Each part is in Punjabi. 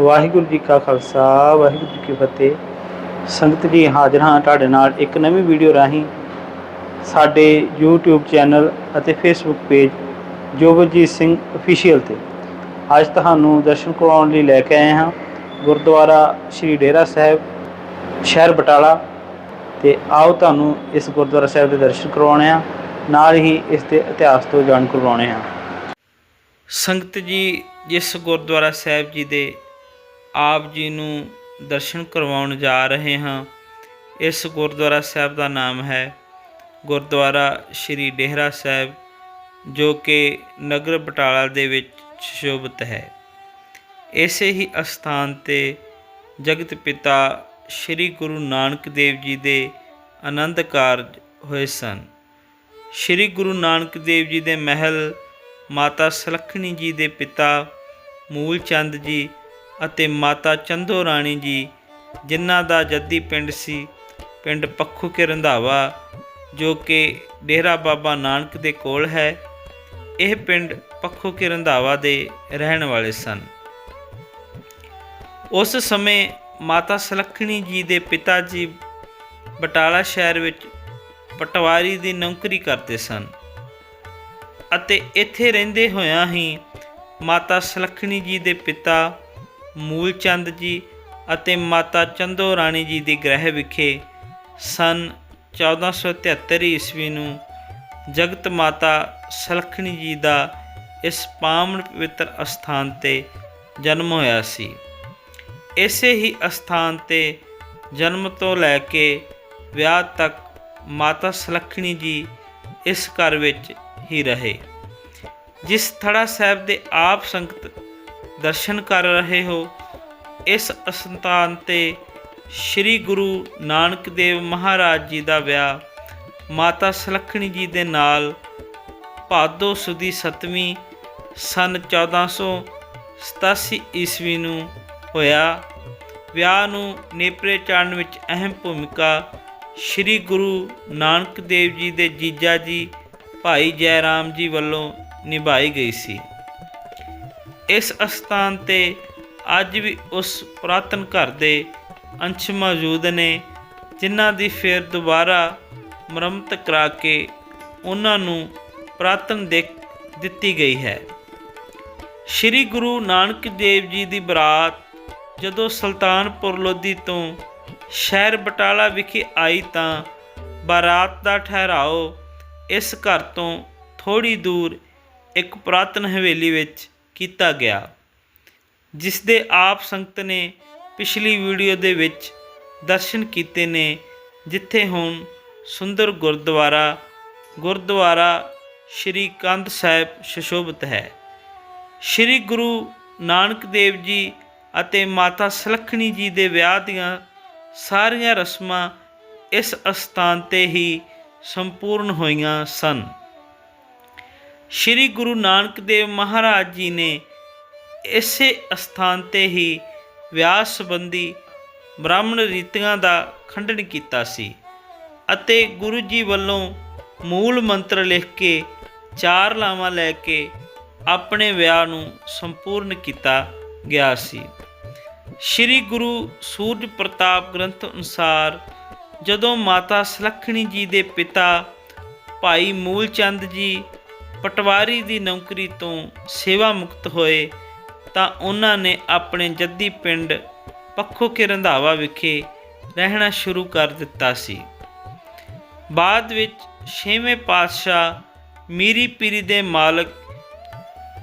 ਵਾਹਿਗੁਰੂ ਜੀ ਕਾ ਖਾਲਸਾ, ਵਾਹਿਗੁਰੂ ਜੀ ਕੀ ਫਤਿਹ। ਸੰਗਤ ਜੀ, ਹਾਜ਼ਰ ਹਾਂ ਤੁਹਾਡੇ ਨਾਲ ਇੱਕ ਨਵੀਂ ਵੀਡੀਓ ਰਾਹੀਂ। ਸਾਡੇ YouTube ਚੈਨਲ ਅਤੇ Facebook page Jobjit Singh official ਤੇ। ਅੱਜ ਤੁਹਾਨੂੰ ਦਰਸ਼ਨ ਕਰਵਾਉਣ ਲਈ ਲੈ ਕੇ ਆਏ ਹਾਂ। ਗੁਰਦੁਆਰਾ ਸ਼੍ਰੀ ਡੇਰਾ ਸਾਹਿਬ, ਸ਼ਹਿਰ ਬਟਾਲਾ। ਤੇ ਆਓ ਤੁਹਾਨੂੰ ਇਸ ਗੁਰਦੁਆਰਾ ਸਾਹਿਬ ਦੇ ਦਰਸ਼ਨ ਕਰਵਾਉਣੇ ਆ ਨਾਲ ਹੀ ਇਸ ਦੇ ਇਤਿਹਾਸ ਤੋਂ ਜਾਣ ਕਰਵਾਉਣੇ ਆ ਸੰਗਤ ਜੀ, ਜਿਸ ਗੁਰਦੁਆਰਾ ਸਾਹਿਬ ਜੀ ਦੇ ਆਪ ਜੀ ਨੂੰ ਦਰਸ਼ਨ ਕਰਵਾਉਣ ਜਾ ਰਹੇ ਹਾਂ। ਇਸ ਗੁਰਦੁਆਰਾ ਸਾਹਿਬ ਦਾ ਨਾਮ ਹੈ ਗੁਰਦੁਆਰਾ ਸ਼੍ਰੀ ਡੇਹਰਾ ਸਾਹਿਬ, ਜੋ ਕਿ ਨਗਰ ਬਟਾਲਾ ਦੇ ਵਿੱਚ ਸ਼ੋਭਤ ਹੈ। ਇਸੇ ਹੀ ਅਸਥਾਨ ਤੇ ਜਗਤ ਪਿਤਾ ਸ਼੍ਰੀ ਗੁਰੂ ਨਾਨਕ ਦੇਵ ਜੀ ਦੇ ਆਨੰਦ ਕਾਰਜ ਹੋਏ ਸਨ। ਸ਼੍ਰੀ ਗੁਰੂ ਨਾਨਕ ਦੇਵ ਜੀ ਦੇ ਮਹਿਲ ਮਾਤਾ ਸਲੱਖਣੀ ਜੀ ਦੇ ਪਿਤਾ ਮੂਲ ਚੰਦ ਜੀ ਅਤੇ ਮਾਤਾ ਚੰਦੋ ਰਾਣੀ ਜੀ, ਜਿਨ੍ਹਾਂ ਦਾ ਜੱਦੀ ਪਿੰਡ ਸੀ, ਪਿੰਡ ਪੱਖੂ ਕੇ ਰੰਧਾਵਾ, ਜੋ ਕਿ ਡੇਰਾ ਬਾਬਾ ਨਾਨਕ ਦੇ ਕੋਲ ਹੈ, ਇਹ ਪਿੰਡ ਪੱਖੂ ਕੇ ਰੰਧਾਵਾ ਦੇ ਰਹਿਣ ਵਾਲੇ ਸਨ। ਉਸ ਸਮੇਂ ਮਾਤਾ ਸਲੱਖਣੀ ਜੀ ਦੇ ਪਿਤਾ ਜੀ ਬਟਾਲਾ ਸ਼ਹਿਰ ਵਿੱਚ ਪਟਵਾਰੀ ਦੀ ਨੌਕਰੀ ਕਰਦੇ ਸਨ ਅਤੇ ਇੱਥੇ ਰਹਿੰਦੇ ਹੋਇਆਂ ਹੀ ਮਾਤਾ ਸਲੱਖਣੀ ਜੀ ਦੇ ਪਿਤਾ ਮੂਲ ਚੰਦ ਜੀ ਅਤੇ ਮਾਤਾ ਚੰਦੋ ਰਾਣੀ ਜੀ ਦੇ ਗ੍ਰਹਿ ਵਿਖੇ ਸਨ 1473 ਈਸਵੀ ਨੂੰ ਜਗਤ ਮਾਤਾ ਸਲੱਖਣੀ ਜੀ ਦਾ ਇਸ ਪਾਵਨ ਪਵਿੱਤਰ ਅਸਥਾਨ ਤੇ ਜਨਮ ਹੋਇਆ ਸੀ। ਇਸੇ ਹੀ ਅਸਥਾਨ ਤੇ ਜਨਮ ਤੋਂ ਲੈ ਕੇ ਵਿਆਹ ਤੱਕ ਮਾਤਾ ਸਲੱਖਣੀ ਜੀ ਇਸ ਘਰ ਵਿੱਚ ਹੀ ਰਹੇ। ਜਿਸ ਥੜਾ ਸਾਹਿਬ ਦੇ ਆਪ ਸੰਗਤ ਦਰਸ਼ਨ ਕਰ ਰਹੇ ਹੋ, ਇਸ ਅਸਥਾਨ ਤੇ ਸ੍ਰੀ ਗੁਰੂ ਨਾਨਕ ਦੇਵ ਮਹਾਰਾਜ ਜੀ ਦਾ ਵਿਆਹ, ਮਾਤਾ ਸਲੱਖਣੀ ਜੀ ਦੇ ਨਾਲ ਭਾਦੋ ਸੁਦੀ 7ਵੀਂ ਸਨ 1487 ਈਸਵੀ ਨੂੰ ਹੋਇਆ। ਵਿਆਹ ਨੂੰ ਨੇਪਰੇ ਚਾੜਨ ਵਿੱਚ ਅਹਿਮ ਭੂਮਿਕਾ ਸ੍ਰੀ ਗੁਰੂ ਨਾਨਕ ਦੇਵ ਜੀ ਦੇ ਜੀਜਾ ਜੀ, ਭਾਈ ਜੈ ਰਾਮ ਜੀ ਵੱਲੋਂ ਨਿਭਾਈ ਗਈ ਸੀ। ਇਸ ਅਸਥਾਨ ਤੇ ਅੱਜ ਵੀ ਉਸ ਪੁਰਾਤਨ ਘਰ ਦੇ ਅੰਸ਼ ਮੌਜੂਦ ਨੇ, ਜਿਨ੍ਹਾਂ ਦੀ ਫਿਰ ਦੁਬਾਰਾ ਮੁਰੰਮਤ ਕਰਾ ਕੇ ਉਹਨਾਂ ਨੂੰ ਪੁਰਾਤਨ ਦੇਖ ਦਿੱਤੀ ਗਈ ਹੈ। ਸ੍ਰੀ ਗੁਰੂ ਨਾਨਕ ਦੇਵ ਜੀ ਦੀ ਬਰਾਤ ਜਦੋਂ ਸੁਲਤਾਨਪੁਰ ਲੋਧੀ ਤੋਂ ਸ਼ਹਿਰ ਬਟਾਲਾ ਵਿਖੇ ਆਈ ਤਾਂ ਬਾਰਾਤ ਦਾ ਠਹਿਰਾਓ ਇਸ ਘਰ ਤੋਂ ਥੋੜੀ ਦੂਰ ਇੱਕ ਪੁਰਾਤਨ ਹਵੇਲੀ ਵਿੱਚ ਕੀਤਾ ਗਿਆ ਜਿਸ ਦੇ ਆਪ ਸੰਗਤ ਨੇ ਪਿਛਲੀ ਵੀਡੀਓ ਦੇ ਵਿੱਚ ਦਰਸ਼ਨ ਕੀਤੇ ਨੇ, ਜਿੱਥੇ ਹੁਣ ਸੁੰਦਰ ਗੁਰਦੁਆਰਾ ਗੁਰਦੁਆਰਾ ਸ਼੍ਰੀ ਕੰਧ ਸਾਹਿਬ ਸ਼ਸ਼ੋਭਤ ਹੈ। ਸ਼੍ਰੀ ਗੁਰੂ ਨਾਨਕ ਦੇਵ ਜੀ ਅਤੇ ਮਾਤਾ ਸਲੱਖਣੀ ਜੀ ਦੇ ਵਿਆਹ ਦੀਆਂ ਸਾਰੀਆਂ ਰਸਮਾਂ ਇਸ ਅਸਥਾਨ ਤੇ ਹੀ ਸੰਪੂਰਨ ਹੋਈਆਂ ਸਨ। ਸ਼੍ਰੀ ਗੁਰੂ ਨਾਨਕ ਦੇਵ ਮਹਾਰਾਜ ਜੀ ਨੇ ਇਸੇ ਅਸਥਾਨ ਤੇ ਹੀ ਵਿਆਹ ਸੰਬੰਧੀ ਬ੍ਰਾਹਮਣ ਰੀਤੀਆਂ ਦਾ ਖੰਡਨ ਕੀਤਾ ਸੀ ਅਤੇ ਗੁਰੂ ਜੀ ਵੱਲੋਂ ਮੂਲ ਮੰਤਰ ਲਿਖ ਕੇ ਚਾਰ ਲਾਵਾਂ ਲੈ ਕੇ ਆਪਣੇ ਵਿਆਹ ਨੂੰ ਸੰਪੂਰਨ ਕੀਤਾ ਗਿਆ ਸੀ। ਸ਼੍ਰੀ ਗੁਰੂ ਸੂਰਜ ਪ੍ਰਤਾਪ ਗ੍ਰੰਥ ਅਨੁਸਾਰ ਜਦੋਂ ਮਾਤਾ ਸੁਲੱਖਣੀ ਜੀ ਦੇ ਪਿਤਾ ਭਾਈ ਮੂਲਚੰਦ ਜੀ ਪਟਵਾਰੀ ਦੀ ਨੌਕਰੀ ਤੋਂ ਸੇਵਾ ਮੁਕਤ ਹੋਏ ਤਾਂ ਉਹਨਾਂ ਨੇ ਆਪਣੇ ਜੱਦੀ ਪਿੰਡ ਪੱਖੋ ਕੇ ਰੰਧਾਵਾ ਵਿਖੇ ਰਹਿਣਾ ਸ਼ੁਰੂ ਕਰ ਦਿੱਤਾ ਸੀ। ਬਾਅਦ ਵਿੱਚ ਛੇਵੇਂ ਪਾਤਸ਼ਾਹ ਮੀਰੀ ਪੀਰੀ ਦੇ ਮਾਲਕ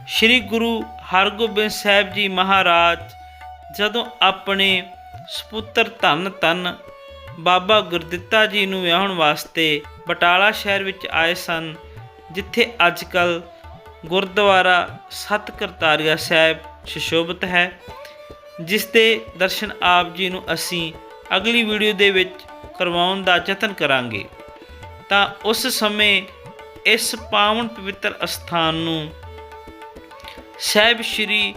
ਸ੍ਰੀ ਗੁਰੂ ਹਰਗੋਬਿੰਦ ਸਾਹਿਬ ਜੀ ਮਹਾਰਾਜ ਜਦੋਂ ਆਪਣੇ ਸੁਪੁੱਤਰ ਧੰਨ ਧੰਨ ਬਾਬਾ ਗੁਰਦਿੱਤਾ ਜੀ ਨੂੰ ਵਿਆਹਣ ਵਾਸਤੇ ਬਟਾਲਾ ਸ਼ਹਿਰ ਵਿੱਚ ਆਏ ਸਨ ਜਿੱਥੇ ਅੱਜ ਅੱਜਕੱਲ ਗੁਰਦੁਆਰਾ ਸਤ ਕਰਤਾਰੀਆ ਸਾਹਿਬ ਸ਼ਸ਼ੋਭਤ ਹੈ, ਜਿਸ ਦੇ ਦਰਸ਼ਨ ਆਪ ਜੀ ਨੂੰ ਅਸੀਂ ਅਗਲੀ ਵੀਡੀਓ ਦੇ ਵਿੱਚ ਕਰਵਾਉਣ ਦਾ ਯਤਨ ਕਰਾਂਗੇ। ਤਾਂ ਉਸ ਸਮੇਂ ਇਸ ਪਾਵਨ ਪਵਿੱਤਰ ਅਸਥਾਨ ਨੂੰ ਸਾਹਿਬ ਸ੍ਰੀ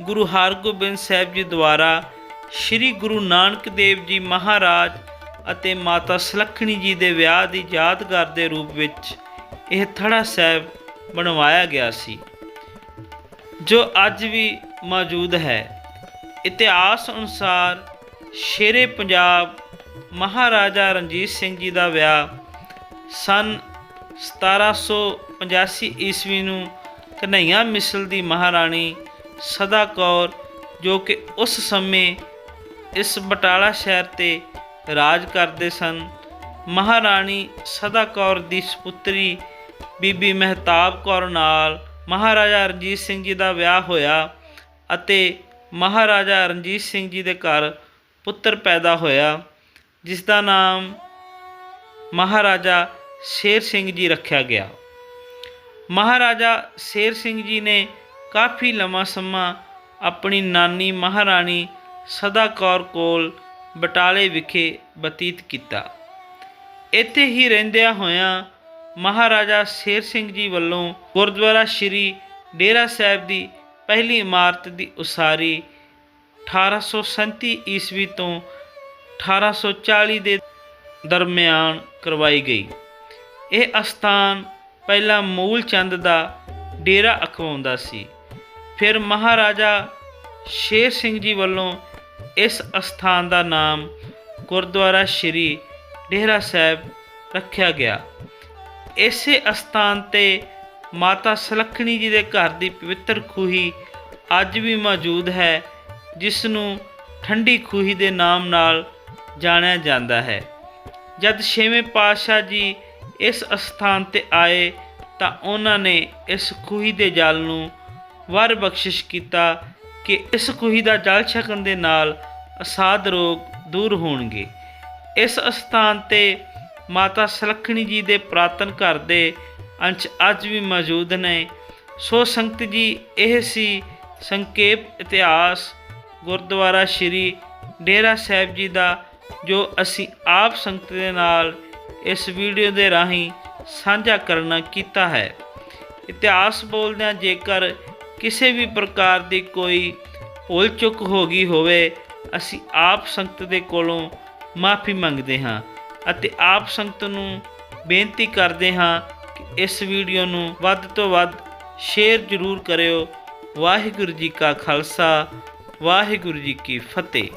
ਗੁਰੂ ਹਰਗੋਬਿੰਦ ਸਾਹਿਬ ਜੀ ਦੁਆਰਾ ਸ੍ਰੀ ਗੁਰੂ ਨਾਨਕ ਦੇਵ ਜੀ ਮਹਾਰਾਜ ਅਤੇ ਮਾਤਾ ਸੁਲੱਖਣੀ ਜੀ ਦੇ ਵਿਆਹ ਦੀ ਯਾਦਗਾਰ ਦੇ ਰੂਪ ਵਿੱਚ ਇਹ ਥੜਾ ਸਾਹਿਬ ਬਣਵਾਇਆ ਗਿਆ ਸੀ, ਜੋ ਅੱਜ ਵੀ ਮੌਜੂਦ ਹੈ। ਇਤਿਹਾਸ ਅਨੁਸਾਰ ਸ਼ੇਰੇ ਪੰਜਾਬ ਮਹਾਰਾਜਾ ਰਣਜੀਤ ਸਿੰਘ ਜੀ ਦਾ ਵਿਆਹ ਸਨ 1785 ਈਸਵੀ ਨੂੰ ਕਨ੍ਹਈਆ ਮਿਸਲ ਦੀ ਮਹਾਰਾਣੀ ਸਦਾ ਕੌਰ, ਜੋ ਕਿ ਉਸ ਸਮੇਂ ਇਸ ਬਟਾਲਾ ਸ਼ਹਿਰ ਤੇ ਰਾਜ ਕਰਦੇ ਸਨ, ਮਹਾਰਾਣੀ ਸਦਾ ਕੌਰ ਦੀ ਸੁਪੁੱਤਰੀ ਬੀਬੀ ਮਹਿਤਾਬ ਕੌਰ ਨਾਲ ਮਹਾਰਾਜਾ ਰਣਜੀਤ ਸਿੰਘ ਜੀ ਦਾ ਵਿਆਹ ਹੋਇਆ ਅਤੇ ਮਹਾਰਾਜਾ ਰਣਜੀਤ ਸਿੰਘ ਜੀ ਦੇ ਘਰ ਪੁੱਤਰ ਪੈਦਾ ਹੋਇਆ, ਜਿਸ ਦਾ ਨਾਮ ਮਹਾਰਾਜਾ ਸ਼ੇਰ ਸਿੰਘ ਜੀ ਰੱਖਿਆ ਗਿਆ। ਮਹਾਰਾਜਾ ਸ਼ੇਰ ਸਿੰਘ ਜੀ ਨੇ ਕਾਫੀ ਲੰਮਾ ਸਮਾਂ ਆਪਣੀ ਨਾਨੀ ਮਹਾਰਾਣੀ ਸਦਾ ਕੌਰ ਕੋਲ ਬਟਾਲੇ ਵਿਖੇ ਬਤੀਤ ਕੀਤਾ। ਇੱਥੇ ਹੀ ਰਹਿੰਦਿਆਂ ਹੋਇਆਂ ਮਹਾਰਾਜਾ ਸ਼ੇਰ ਸਿੰਘ ਜੀ ਵੱਲੋਂ ਗੁਰਦੁਆਰਾ ਸ਼੍ਰੀ ਡੇਰਾ ਸਾਹਿਬ ਦੀ ਪਹਿਲੀ ਇਮਾਰਤ ਦੀ ਉਸਾਰੀ 1837 ਈਸਵੀ ਤੋਂ 1840 ਦੇ ਦਰਮਿਆਨ ਕਰਵਾਈ ਗਈ। ਇਹ ਅਸਥਾਨ ਪਹਿਲਾਂ ਮੂਲ ਚੰਦ ਦਾ ਡੇਰਾ ਅਖਵਾਉਂਦਾ ਸੀ। ਫਿਰ ਮਹਾਰਾਜਾ ਸ਼ੇਰ ਸਿੰਘ ਜੀ ਵੱਲੋਂ ਇਸ ਅਸਥਾਨ ਦਾ ਨਾਮ ਗੁਰਦੁਆਰਾ ਸ਼੍ਰੀ ਡੇਰਾ ਸਾਹਿਬ ਰੱਖਿਆ ਗਿਆ। ਇਸੇ ਅਸਥਾਨ ਤੇ ਮਾਤਾ ਸਲੱਖਣੀ ਜੀ ਦੇ ਘਰ ਦੀ ਪਵਿੱਤਰ ਖੂਹੀ ਅੱਜ ਵੀ ਮੌਜੂਦ ਹੈ ਜਿਸ ਨੂੰ ਠੰਡੀ ਖੂਹੀ ਦੇ ਨਾਮ ਨਾਲ ਜਾਣਿਆ ਜਾਂਦਾ ਹੈ। ਜਦ ਛੇਵੇਂ ਪਾਤਸ਼ਾਹ ਜੀ ਇਸ ਅਸਥਾਨ ਤੇ ਆਏ, ਤਾਂ ਉਹਨਾਂ ਨੇ ਇਸ ਖੂਹੀ ਦੇ ਜਲ ਨੂੰ ਵਰ ਬਖਸ਼ਿਸ਼ ਕੀਤਾ ਕਿ ਇਸ ਖੂਹੀ ਦਾ ਜਲ ਛਕਣ ਦੇ ਨਾਲ ਅਸਾਧ ਰੋਗ ਦੂਰ ਹੋਣਗੇ। ਇਸ ਅਸਥਾਨ ਤੇ ਮਾਤਾ ਸਲੱਖਣੀ ਜੀ ਦੇ ਪ੍ਰਾਤਨ ਘਰ ਦੇ ਅੰਸ਼ ਅੱਜ ਵੀ ਮੌਜੂਦ ਨੇ। ਸੋ ਸੰਗਤ ਜੀ, ਇਹ ਸੀ ਸੰਖੇਪ ਇਤਿਹਾਸ ਗੁਰਦੁਆਰਾ ਸ਼੍ਰੀ ਡੇਰਾ ਸਾਹਿਬ ਜੀ ਦਾ, ਜੋ ਅਸੀਂ ਆਪ ਸੰਗਤ ਦੇ ਨਾਲ ਇਸ ਵੀਡੀਓ ਦੇ ਰਾਹੀਂ ਸਾਂਝਾ ਕਰਨਾ ਕੀਤਾ ਹੈ। ਇਤਿਹਾਸ ਬੋਲਦਿਆਂ ਜੇਕਰ ਕਿਸੇ ਵੀ ਪ੍ਰਕਾਰ ਦੀ ਕੋਈ ਭੁੱਲ ਚੁੱਕ ਹੋ ਗਈ ਹੋਵੇ, ਅਸੀਂ ਆਪ ਸੰਗਤ ਦੇ ਕੋਲੋਂ ਮਾਫੀ ਮੰਗਦੇ ਹਾਂ। ਅਤੇ ਆਪ ਸੰਗਤ ਨੂੰ ਬੇਨਤੀ ਕਰਦੇ ਹਾਂ ਕਿ ਇਸ ਵੀਡੀਓ ਨੂੰ ਵੱਧ ਤੋਂ ਵੱਧ ਸ਼ੇਅਰ ਜ਼ਰੂਰ ਕਰਿਓ। ਵਾਹਿਗੁਰੂ ਜੀ ਕਾ ਖਾਲਸਾ, ਵਾਹਿਗੁਰੂ ਜੀ ਕੀ ਫਤਿਹ।